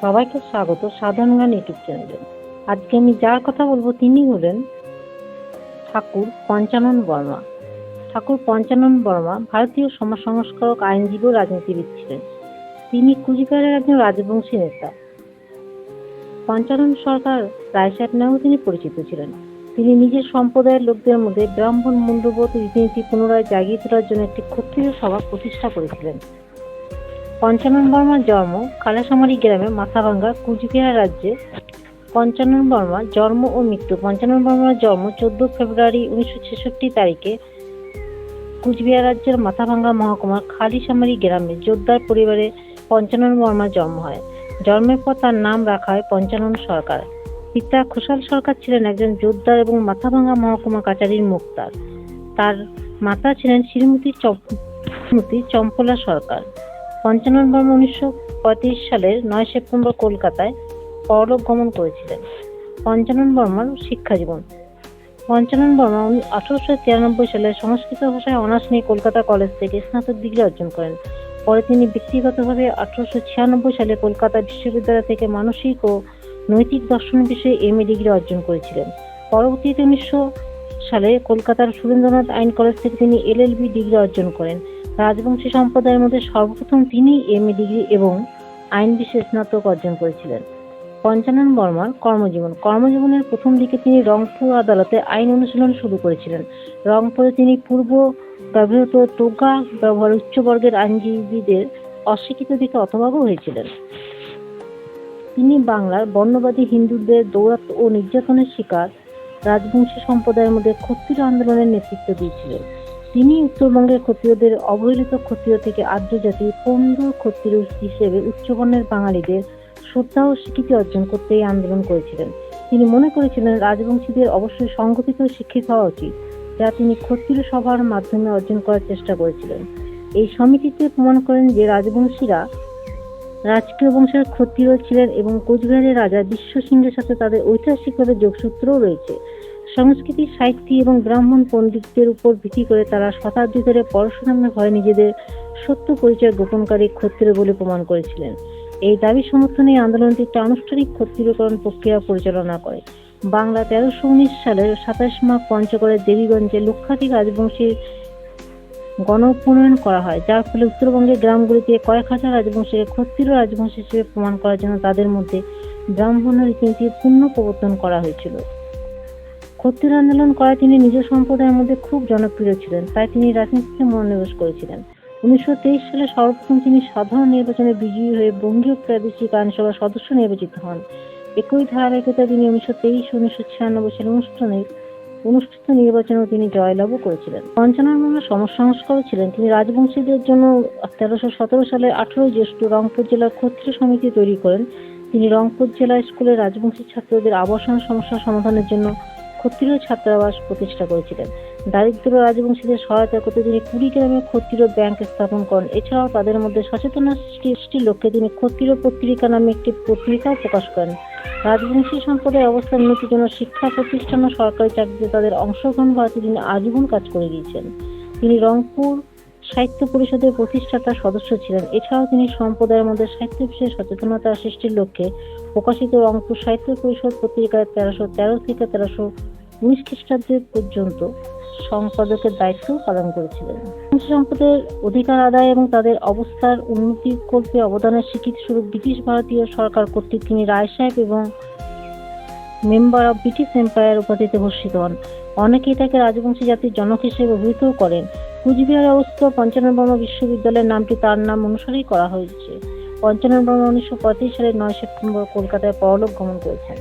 সবাইকে স্বাগত সাধারণ গান ইউটিউব চ্যানেলে। আজকে আমি যার কথা বলব তিনি হলেন ঠাকুর পঞ্চানন বর্মা। ঠাকুর পঞ্চানন বর্মা ভারতীয় সমাজ সংস্কারক আইনজীবী ও রাজনীতিবিদ ছিলেন। তিনি কুচবিহারের একজন রাজবংশী নেতা। পঞ্চানন সরকার রায়সাহেব নামেও তিনি পরিচিত ছিলেন। তিনি নিজের সম্প্রদায়ের লোকদের মধ্যে ব্রাহ্মণ মূল্যবোধ রীতিনীতি পুনরায় জাগিয়ে তোলার জন্য একটি ক্ষত্রিয় সভা প্রতিষ্ঠা করেছিলেন। পঞ্চানন বর্মার জন্ম কালাসামারি গ্রামে মাথাভাঙ্গা, কুচবিহার রাজ্যে। পঞ্চানন বর্মা জন্ম ও মৃত্যু। পঞ্চানন বর্মার জন্ম চোদ্দ ফেব্রুয়ারি উনিশশো ছেষট্টি তারিখে কুচবিহার রাজ্যের মাথাভাঙ্গা মহকুমার খালিসামারি গ্রামে জোরদার পরিবারে পঞ্চানন বর্মার জন্ম হয়। জন্মের পর তার নাম রাখা হয় পঞ্চানন সরকার। পিতা খুশাল সরকার ছিলেন একজন জোরদার এবং মাথাভাঙ্গা মহকুমা কাচারীর মুক্তার। তার মাতা ছিলেন শ্রীমতী চম্পলা সরকার। পঞ্চানন বর্মা উনিশশো পঁয়ত্রিশ সালের নয় সেপ্টেম্বর কলকাতায় পরলোক গমন করেছিলেন। পঞ্চানন বর্মার শিক্ষা জীবন। পঞ্চানন বর্মা আঠারোশো তিরানব্বই সালে সংস্কৃত ভাষায় অনার্স নিয়ে কলকাতা কলেজ থেকে স্নাতক ডিগ্রি অর্জন করেন। পরে তিনি ব্যক্তিগতভাবে আঠারোশো ছিয়ানব্বই সালে কলকাতা বিশ্ববিদ্যালয় থেকে মানসিক ও নৈতিক দর্শন বিষয়ে এম এ ডিগ্রি অর্জন করেছিলেন। পরবর্তীতে উনিশশো সালে কলকাতার সুরেন্দ্রনাথ আইন কলেজ থেকে তিনি এলএলবি ডিগ্রি অর্জন করেন। রাজবংশী সম্প্রদায়ের মধ্যে সর্বপ্রথম তিনি এম এ ডিগ্রি এবং আইন বিষয়ে স্নাতক অর্জন করেছিলেন। পঞ্চানন বর্মার কর্মজীবন। কর্মজীবনের প্রথম দিকে তিনি রংপুর আদালতে আইন অনুশীলন শুরু করেছিলেন। রংপুরে তিনি পূর্ব ব্যবহৃত টোগা ব্যবহার উচ্চবর্গের আইনজীবীদের অস্বীকৃত দিকে হতভাগ্য হয়েছিলেন। তিনি বাংলার বর্ণবাদী হিন্দুদের দৌরাত্ম ও নির্যাতনের শিকার রাজবংশী সম্প্রদায়ের মধ্যে ক্ষত্রিয় আন্দোলনের নেতৃত্ব দিয়েছিলেন। তিনি উত্তরবঙ্গের ক্ষত্রিয়দের অবহেলিত ক্ষত্রিয় থেকে আর্য জাতির পণ্ড ক্ষত্রিয় হিসেবে উচ্চবর্ণের বাঙালিদের শ্রদ্ধা ও স্বীকৃতি অর্জন করতে এই আন্দোলন করেছিলেন। তিনি মনে করেছিলেন রাজবংশীদের অবশ্যই সংগঠিত শিক্ষিত হওয়া উচিত, যা তিনি ক্ষত্রিয় সভার মাধ্যমে অর্জন করার চেষ্টা করেছিলেন। এই সমিতিতে প্রমাণ করেন যে রাজবংশীরা রাজকীয় বংশের ক্ষত্রিয় ছিলেন এবং কোচবিহারের রাজা বিশ্ব সিংহের সাথে তাদের ঐতিহাসিকভাবে যোগসূত্রও রয়েছে। সংস্কৃতি সাহিত্য এবং ব্রাহ্মণ পণ্ডিতদের উপর ভিত্তি করে তারা শতাব্দী ধরে পরশুরামের ভয়ে নিজেদের সত্য পরিচয় গোপনকারী ক্ষত্রিয় বলে প্রমাণ করেছিলেন। এই দাবি সমর্থনে আন্দোলনটি একটি আনুষ্ঠানিক ক্ষত্রিয়করণ প্রক্রিয়া পরিচালনা করে। বাংলা তেরোশো উনিশ সালের সাতাশ মাঘ পঞ্চগড়ের দেবীগঞ্জে লক্ষাধিক রাজবংশীর গণপ্রণয়ন করা হয়, যার ফলে উত্তরবঙ্গের গ্রামগুলিতে কয়েক হাজার রাজবংশীকে ক্ষত্রিয় রাজবংশ হিসেবে প্রমাণ করার জন্য তাদের মধ্যে ব্রাহ্মণ রীতিনীতির পূর্ণ প্রবর্তন করা হয়েছিল। ক্ষত্রিয় আন্দোলন করায় তিনি নিজ সম্প্রদায়ের মধ্যে খুব জনপ্রিয় ছিলেন। তাই তিনি রাজনীতিতে মনোনিবেশ করেছিলেন। উনিশশো তেইশ সালে সর্বপ্রথম তিনি সাধারণ নির্বাচনে বিজয়ী হয়ে বঙ্গীয় প্রাদেশিক আইনসভার সদস্য নির্বাচিত হন। একই ধারাবাহিকতায় তিনি উনিশশো তেইশ, উনিশশো ছিয়ানব্বই সালে অনুষ্ঠানে অনুষ্ঠিত নির্বাচনেও তিনি জয়লাভও করেছিলেন। পঞ্চানন বর্মা সমাজ সংস্কারক ছিলেন। তিনি রাজবংশীদের জন্য তেরোশো সতেরো সালে আঠারোই জ্যৈষ্ঠ রংপুর জেলার ক্ষত্রিয় সমিতি তৈরি করেন। তিনি রংপুর জেলা স্কুলের রাজবংশী ছাত্রদের আবাসন সমস্যা সমাধানের জন্য ক্ষত্রিয় ছাত্রাবাস প্রতিষ্ঠা করেছিলেন। দারিদ্র রাজবংশীদের সহায়তা করতে তিনি কুড়ি গ্রামে ক্ষত্রিয় ব্যাংক স্থাপন করেন। এছাড়াও তাদের মধ্যে সচেতনতা সৃষ্টি- সৃষ্টির লক্ষ্যে তিনি ক্ষত্রিয় পত্রিকা নামে একটি পত্রিকাও প্রকাশ করেন। রাজবংশী সম্প্রদায়ের অবস্থার উন্নতির জন্য শিক্ষা প্রতিষ্ঠান ও সরকারি চাকরিতে তাদের অংশগ্রহণ করাতে তিনি আজীবন কাজ করে গিয়েছেন। তিনি রংপুর সাহিত্য পরিষদের প্রতিষ্ঠাতা সদস্য ছিলেন। এছাড়াও তিনি সম্প্রদায়ের মধ্যে সাহিত্য বিষয়ে সচেতনতা সৃষ্টির লক্ষ্যে প্রকাশিত রংপুর সাহিত্য পরিষদ পত্রিকায় তেরোশো তেরো থেকে তেরোশো উনিশ খ্রিস্টাব্দের পর্যন্ত সম্পাদকের দায়িত্ব পালন করেছিলেন। সম্পদের অধিকার আদায় এবং তাদের অবস্থার উন্নতি কল্পে অবদানের স্বীকৃতি স্বরূপ ব্রিটিশ ভারতীয় সরকার কর্তৃক তিনি রায় সাহেব এবং মেম্বার অব ব্রিটিশ এম্পায়ার উপাধিতে ভূষিত হন। অনেকেই তাকে রাজবংশী জাতির জনক হিসেবে অভিহিতও করেন। কুচবিহারে অবস্থিত বর্মা বিশ্ববিদ্যালয়ের নামটি তার নাম অনুসারেই করা হয়েছে। পঞ্চানন বর্মা উনিশশো পঁয়ত্রিশ সালের নয় সেপ্টেম্বর কলকাতায় পরলোক গমন করেছেন।